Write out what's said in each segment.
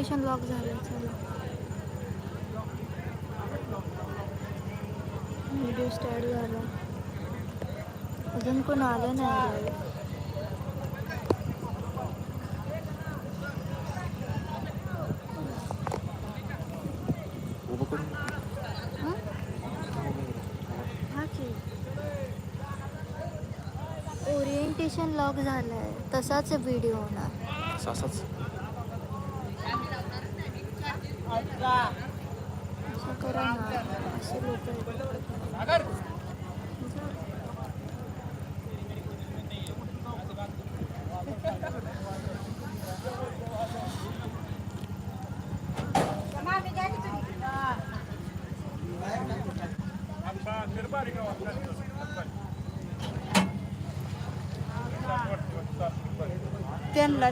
Orientation lock झालं चला। Video start झाला अजून कोण आलं नाही live. उभं करून हं? हा की ओरिएंटेशन लॉक झालाय तसाच व्हिडिओ होणार सासाच असं करा ना असे लोक त्यांना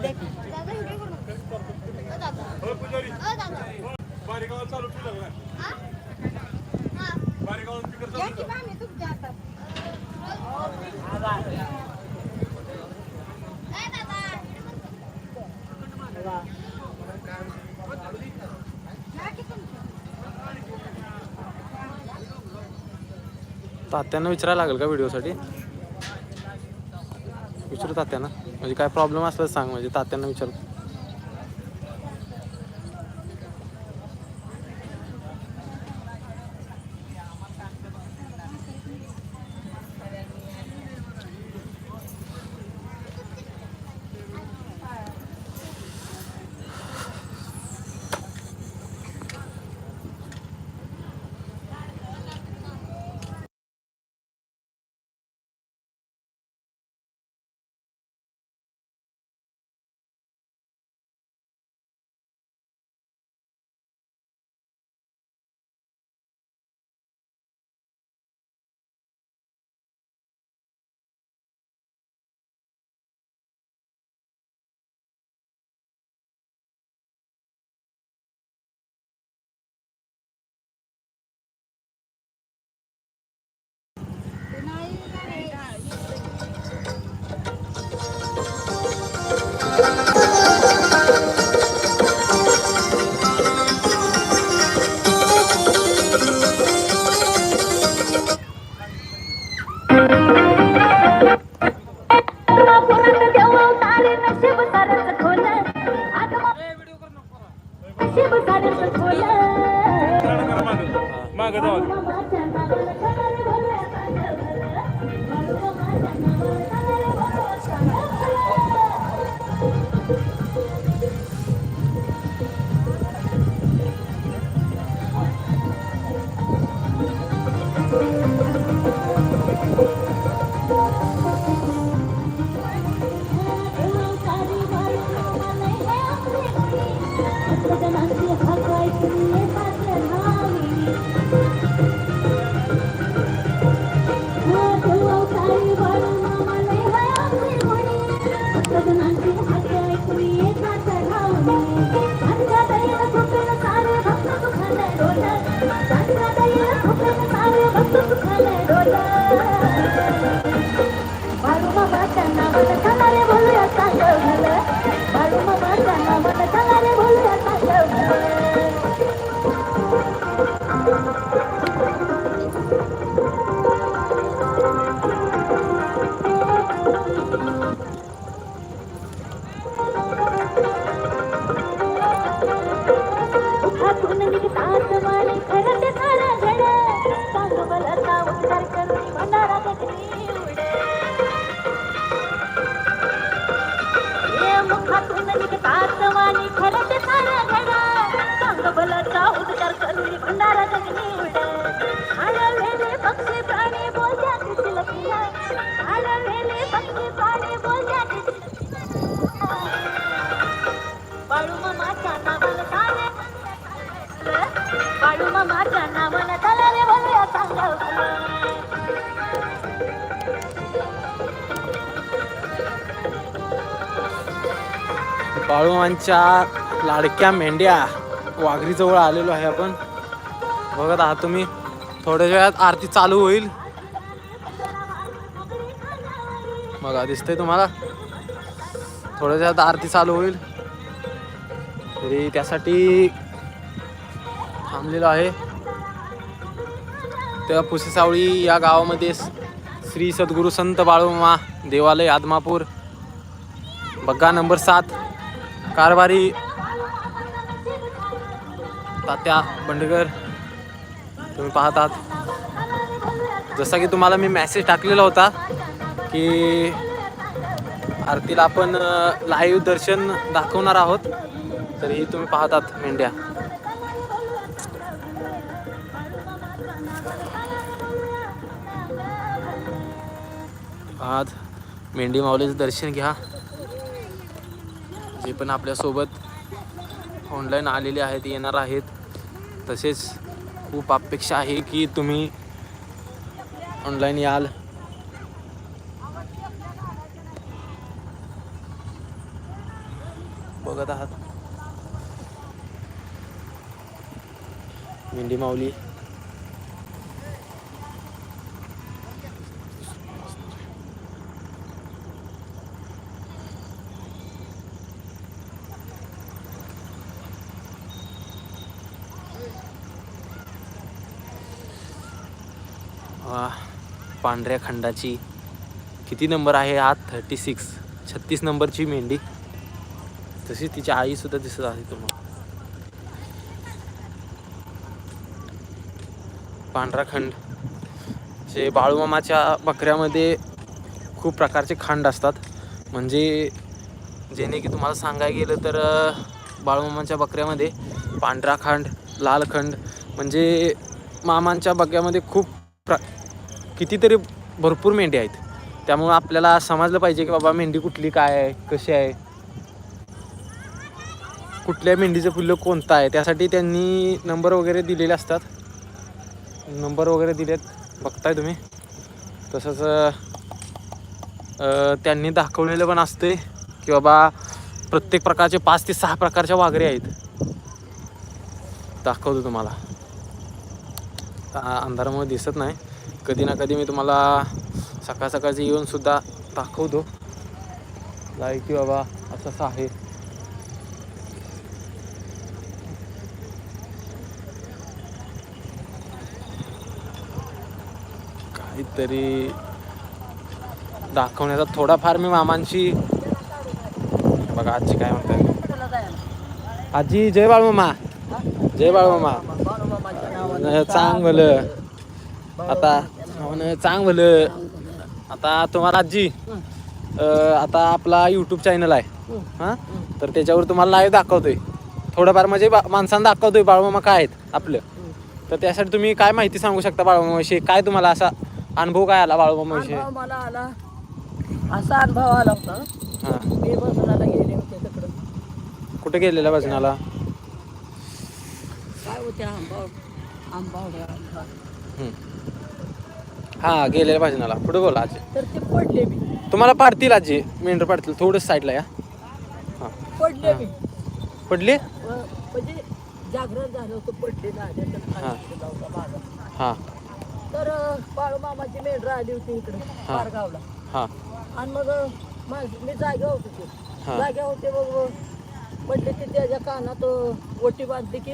तात्यांना विचारायला लागेल का व्हिडिओसाठी? विचारू तात्यांना. म्हणजे काय प्रॉब्लेम असला सांग म्हणजे तात्यांना विचार. मागं जाऊ बाळू रे भलया बाळूमांच्या लाडक्या मेंढ्या वाघरीजवळ आलेलो आहे आपण. बघत आहात तुम्ही थोड्या वेळात आरती चालू होईल. बघा दिसतंय तुम्हाला? थोड्या वेळात आरती चालू होईल. तरी त्यासाठी थांबलेलो आहे. त्या पुसेसावळी या गावामध्ये श्री सद्गुरू संत बाळूमा देवालय आदमापूर. बग्गा नंबर सात. कारभारी तात्या बंडगर. तुम्ही पाहतात. जसं जसा की तुम्हाला मी मॅसेज टाकलेला होता की आरतीला आपण लाईव्ह दर्शन दाखवणार आहोत. तर ही तुम्ही पाहतात मेंढ्या. आज मेंढी माऊलीचं दर्शन घ्या. जे पण आपल्यासोबत ऑनलाईन आलेले आहेत येणार आहेत तसेच खूप अपेक्षा आहे की तुम्ही ऑनलाईन याल. बघत आहात. मेंढी माऊली पांढऱ्या खंडाची. किती नंबर आहे हा? थर्टी सिक्स छत्तीस नंबरची मेंढी. तशी तिची आईसुद्धा दिसत आहे तुम्हाला. पांढरा खंड. जे बाळूमामाच्या बकऱ्यामध्ये खूप प्रकारचे खंड असतात. म्हणजे जेणे की तुम्हाला सांगायला गेलं तर अं, बाळूमामाच्या बकऱ्यामध्ये पांढरा खंड लाल खंड. म्हणजे मामांच्या बकऱ्यामध्ये खूप कितीतरी भरपूर मेंढी आहेत. त्यामुळं आपल्याला समजलं पाहिजे की बाबा मेंढी कुठली काय आहे कशी आहे. कुठल्या मेंढीचं पिल्लं कोणतं आहे त्यासाठी त्यांनी नंबर वगैरे दिलेले असतात. नंबर वगैरे दिलेत बघताय तुम्ही. तसंच त्यांनी दाखवलेलं पण असते की बाबा प्रत्येक प्रकारचे पाच ते सहा प्रकारच्या वाघरे आहेत. दाखवतो तुम्हाला. अंधारामुळे दिसत नाही. कधी ना कधी मी तुम्हाला सकाळ सकाळचे येऊन सुद्धा दाखवतो. लाईक की बाबा असं असं आहे. काहीतरी दाखवण्याचा थोडाफार मी मामांची बघा आजी काय म्हणतात आजी जय बाळमामा. जय बाळमामा. न चांग भलं आता न चांग भलं आता तुम्हाला आजी आता आपला यूट्यूब चॅनल आहे. हां? तर त्याच्यावर तुम्हाला लाईव्ह दाखवतोय. थोडंफार म्हणजे माणसांना दाखवतोय बाळमामा काय आहेत आपलं. तर त्यासाठी तुम्ही काय माहिती सांगू शकता बाळमामाविषयी? काय तुम्हाला असा अनुभव काय आला बाळमामाविषयी? अनुभव मला आला. असा अनुभव आला होता. हां. मी बसराला गेले होते तिकडं. कुठे गेलेला भजनाला काय होते आंबा आंबा. हा गेलेल्या भजनाला. पुढे बोला आजी. तर ते पडले मी तुम्हाला पाडतील आजी. मेंढर पाडतील थोडं साईडला या. हां. पडले मी पडली? म्हणजे जागरण झालं होतं पडले झाले तर हा. बाळू मामाची मेंढरं आली होती इकडे. पारगावला. हां. आणि मग माझ- मी जाग्या होते. ते हा. जाग्या होते मग म्हटले की त्याच्या कानात ओटी बांधली की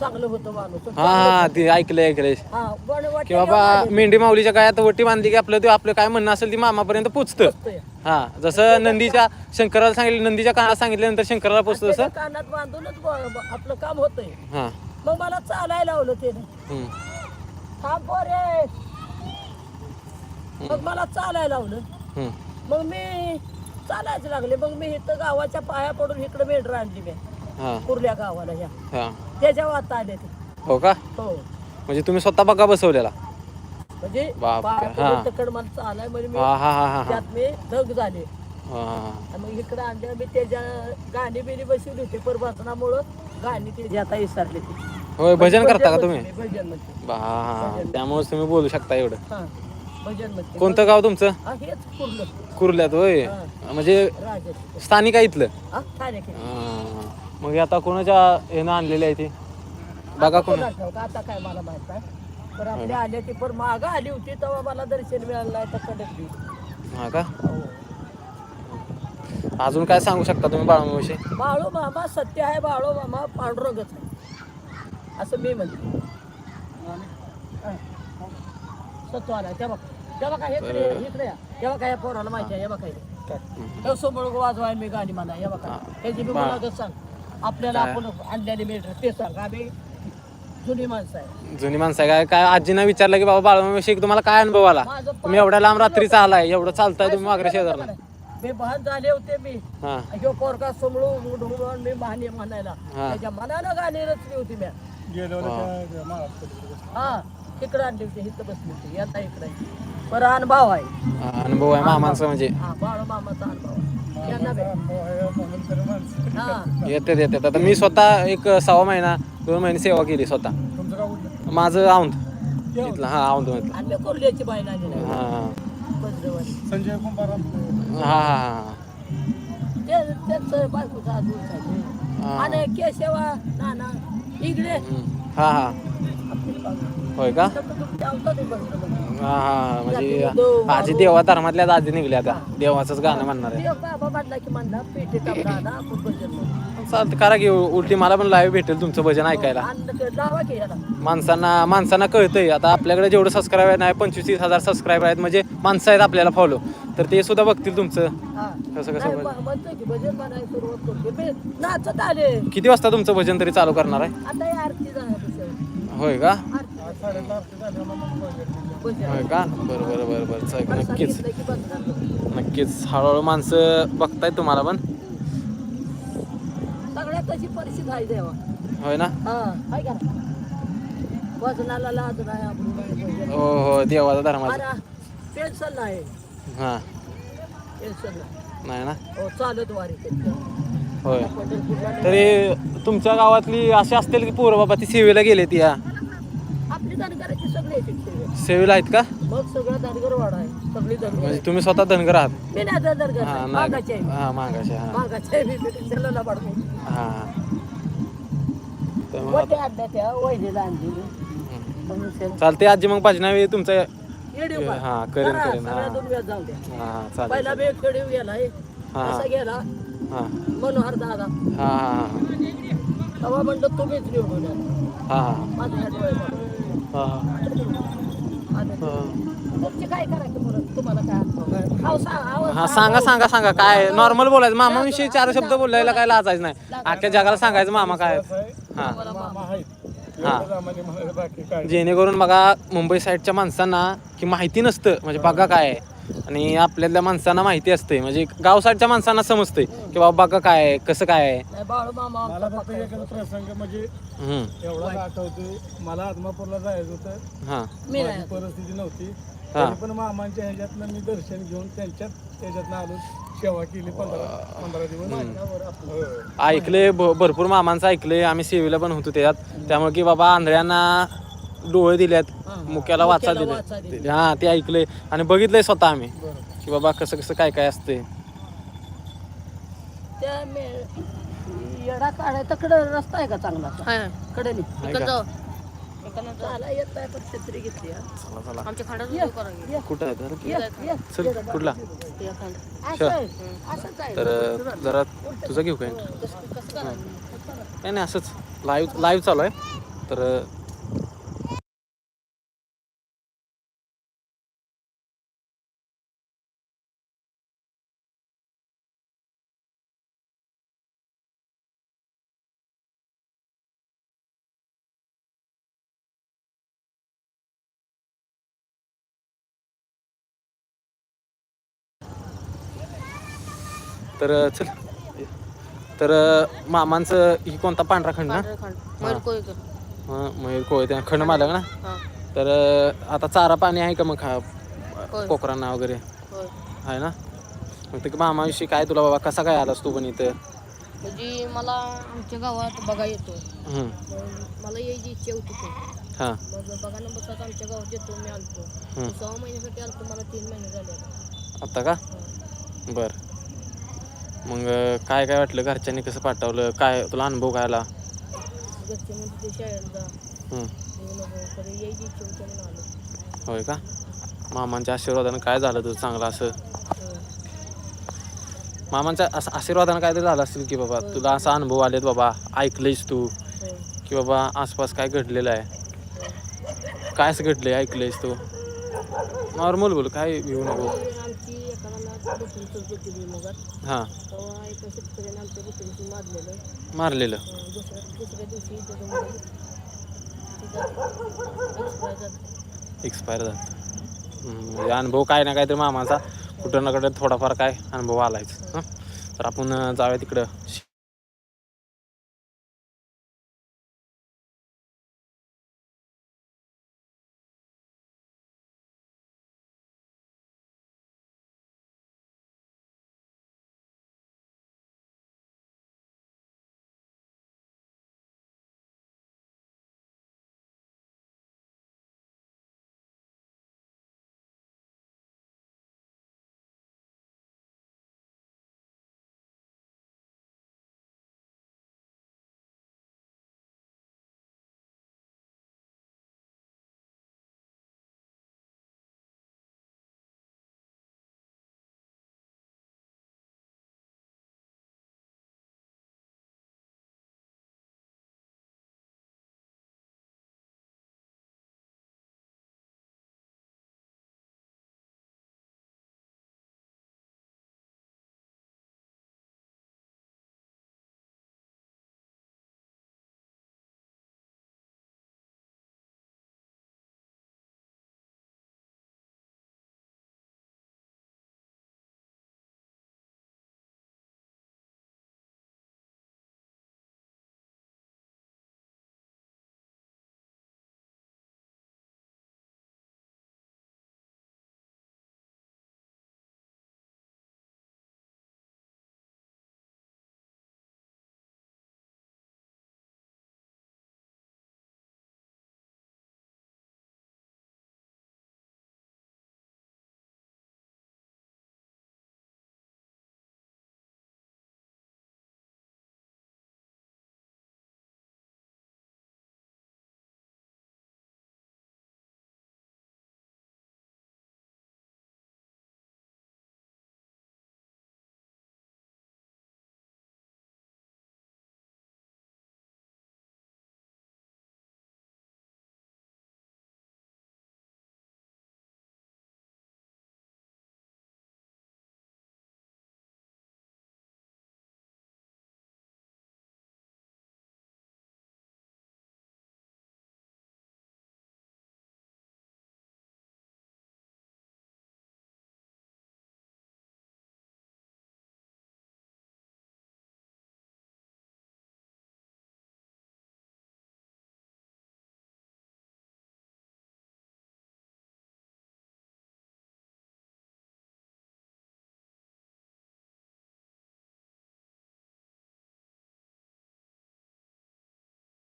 चांगलं होतं माणूस. हां हां ते ऐकलंय ऐकलंय. हा की बाबा मेंढी माऊलीच्या गायात वटी बांधली की आपलं ते आपलं काय म्हणणं असेल ती मामापर्यंत पोचतं. हा जसं नंदीच्या शंकराला सांगितलं नंदीच्या कानात सांगितल्यानंतर शंकराला पोचतं तसं? कानात बांधूनच ब- ब- आपलं काम होतंय. हां. मग मला चालायला लावलं त्याने. हम्म. थांब पोरे मग मला चालायला लावलं. हम्म. मग मी चालायचं लागले. मग मी इथं गावाच्या पाया पडून इकडे मेंढर आणली मी. हां. कुर्ल्या गावाला ह्या हां. त्याच्या वाता आले ते. हो का? हो. म्हणजे तुम्ही स्वतः बघा बसवलेला? म्हणजे हा. तिकडं मला चालाय म्हणजे मी हा हा हा हा हा. त्यात मी धग झाले. हा. आणि मग इकडं आणल्या मी त्याच्या गाणी बिणी बसवली होती. परवाचनामुळं गाणी ते आता विसरले ते. होय भजन करता का तुम्ही? म्हणते, भजन म्हणते बा हा हा. त्यामुळेच तुम्ही बोलू शकता एवढं. हा भजन म्हणते कोणतं गाव तुमचं? हा हेच कुर्लं. कुर्ल्यात होय. हा. म्हणजे राजाचं स्थानिक आहे इथलं? हा ठाणे केलं. हा. मग हे आता कोणाच्या यानं आणलेले आहे ते? बघा कोण कोणाचं ठाऊक, आता काय मला माहीत नाही. पण आपल्या आल्या ती पण मागं आली होती तेव्हा मला दर्शन मिळालं नाही तर कडक बी. हा का? हो. अजून काय सांगू शकता तुम्ही बाळूमामाविषयी? बाळू मामा सत्य आहे बाळू मामा पांडुरंगच आहे. असं मी म्हणते. हा. सत्व आलाय. तेव्हा तेव्हा काय इकडे इकडे या. तेव्हा काय या पोराला माहिती आहे? हे बघा हे समोर वाजवाय मी गाणी म्हणा हे बघा. त्याची मी मला सांग. आपल्याला आपण आणलेली मिळत ते सांग आम्ही जुनी माणसं आहे. जुनी माणसं आहे. काय काय आजीनं विचारलं की बाबा बाळूमामाविषयी तुम्हाला काय अनुभव आला? माझं तुम्ही एवढ्या लांब रात्रीचा आलाय एवढं चालताय तुम्ही मागरे शेजारला. मी बहान झाले होते मी. हा. ह्यो पोरका समळून ढुंगळून मी महाने म्हणायला. त्याच्या मनानं गाणी रचली होती मी हा. तिकडं आणली होती इथं बसली होती. यंदा इकडे. बरं अनुभव आहे हा, अनुभव आहे मामांचा म्हणजे हा बाळू मामाचा अनुभव आहे यांना बे. हा येते येते आता मी स्वतः एक सहा महिना दोन महिने सेवा केली स्वतः माझं औंध इथलं हा औंध मधलं आणि मी कुर्ल्याची बाई नाही दिली. हा बजरवाडी. हा हा हा ते त्यांचं बायकोचा अजून आहे. हा. आणि केशवा नाना इकडे हम्म. हा हा आपली बाजू. होय का? हा हा म्हणजे आजी देवा धर्मातल्या आजी निघल्या आता देवाचंच गाणं म्हणणार आहे. चालतं करा की उलटी मला पण लाईव्ह भेटेल तुमचं भजन ऐकायला. माणसांना माणसांना कळतंय. आता आपल्याकडे जेवढं सबस्क्राईबर नाही पंचवीस तीस हजार सबस्क्राईब आहेत म्हणजे माणसं आहेत आपल्याला फॉलो तर ते सुद्धा बघतील तुमचं. कसं कसं भजन. किती वाजता तुमचं भजन तरी चालू करणार आहे? होय का? होय का? बरं बरं बरं बरं. चल नक्कीच. नक्कीच. हळूहळू माणसं बघतायत तुम्हाला पण. सगळ्यात तशी परिस्थिती आहे देवा. होय ना? हा. वजनाला लाज नाही हो हो देवाचा धर्माचा पेन्शन नाही. हां. पेन्शन नाही. नाही ना? हो चालत वारी करते. होय. पंढरपूरला. तरी तुमच्या गावातली अशी असतील की पोरं बाबा ती सेवेला गेले ती या आपली धनगराची सगळी येते सेवेत. सेवेला आहेत का? मग सगळं धनगर वाडा आहे. सगळी धनगर म्हणजे आहे. तुम्ही स्वतः धनगर आहात? मी नाही धनगर हा नाही, मागाची आहे. हा मागाचे हा. मागाची आहे. मी त्याला ना पाडतो. हा. तर मग मोठ्या त्या वहिनीला चालते आजी मग भजनावे तुमचं येडीव का? हा, करेन, करा, करेन, हा. सगळ्या दोन वेळा जाऊ द्या. हा हा चालेल पहिला मी खेळीव गेलाय हा, हा. गेला? हा. मनोहर दादा. हा हा तेव्हा म्हणलं तुम्हीच निवडून या. हा हा. डोळ्यात हा हा. तुमची काय करायचं परत तुम्हाला काय अनुभव आहे? अहो, सा- अहो, हा सांगा सांगा सांगा. काय? नॉर्मल बोलायचं. मामाविषयी चार शब्द बोलायला काय लाजायचं नाही. अख्ख्या जगाला सांगायचं मामा काय? आहेत. हा. हा जेणेकरून बघा मुंबई साईडच्या माणसांना की माहिती नसतं. म्हणजे बघा काय आहे. आणि आपल्यातल्या माणसांना माहिती असते म्हणजे गाव साईडच्या माणसांना समजते की बाबा बघा काय आहे कसं काय आहे. नाही, बाळू मामा मला आमचा फक्त एकच प्रसंग म्हणजे हम्म. एवढाच आठवतोय. मला आदमापूरला जायचं होतं. हा. मी माझी नाही. परिस्थिती नव्हती. हा. तरी पण मामांच्या ह्याच्यातनं मी दर्शन घेऊन त्यांच्यात त्याच्यातनं आलो. सेवा केली पंधरा पंधरा दिवस. हो. ऐकले भ- भरपूर मामांचं ऐकले आम्ही सेवेला पण होतो त्यात. त्यामुळे की बाबा आंधळ्यांना डोळे दिल्यात मुक्याला वाचा मुक्याला वाचा दिले हा ते ऐकले आणि बघितलंय स्वतः आम्ही की बाबा कसं कसं काय काय असते त्या मे- येडा काढाय तकडं रस्ता आहे का चांगला कडे हा. कुठं आहे? तर? ये, ये. चल कुठला? असं आहे, असंच आहे. तर जरा तुझं घेऊ काय नाही नाही असंच. लाईव्ह लाईव्ह चालू आहे. तर तर चल. तर मामांचं ही कोणता पांढरा खंड ना? हा, मयूर कोळी त्या खंड मालक ना? तर आता चारा पाणी आहे का मग खा? कोकरांना वगैरे? आहे ना? मग ते मामाविषयी काय तुला बाबा कसा काय आलास तू पण इथं? म्हणजे मला आमच्या गावात बघा येतो मला यायची इच्छा होती हा. मग बघा ना बसाच आमच्या गावात येतो मी आलतो. सहा महिन्यासाठी आलतो मला तीन महिने झाले. आता का? बर. मग काय काय वाटलं घरच्यांनी कसं पाठवलं? काय तुला अनुभव काय आला? घरचे म्हणजे ते शाळेला जा. हम्म. येऊ नको खरं यायची इच्छा होती म्हणून आलो. होय का? मामांच्या आशीर्वादानं काय झालं तुझं चांगलं असं? हो. मामांच्या असं आशीर्वादानं काहीतरी झालं असेल की बाबा तुला असा अनुभव आलेत बाबा ऐकलंयस तू? की बाबा आसपास काय घडलेलं आहे? काय असं घडलंय ऐकलंयस तू? नॉर्मल बोल काय घेऊ नको. आमची हां. एका शेतकऱ्याने आमच्या मारलेलं. मारलेलं अं, दुसऱ्या दुसऱ्या दिवशी एक्सपायर झालं एक्सपायर झालं. हम्म, म्हणजे अनुभव काय ना काहीतरी मामाचा. कुठं ना कुठं थोडाफार काय अनुभव आलायच. हं? तर आपण अं, जाऊया तिकडं.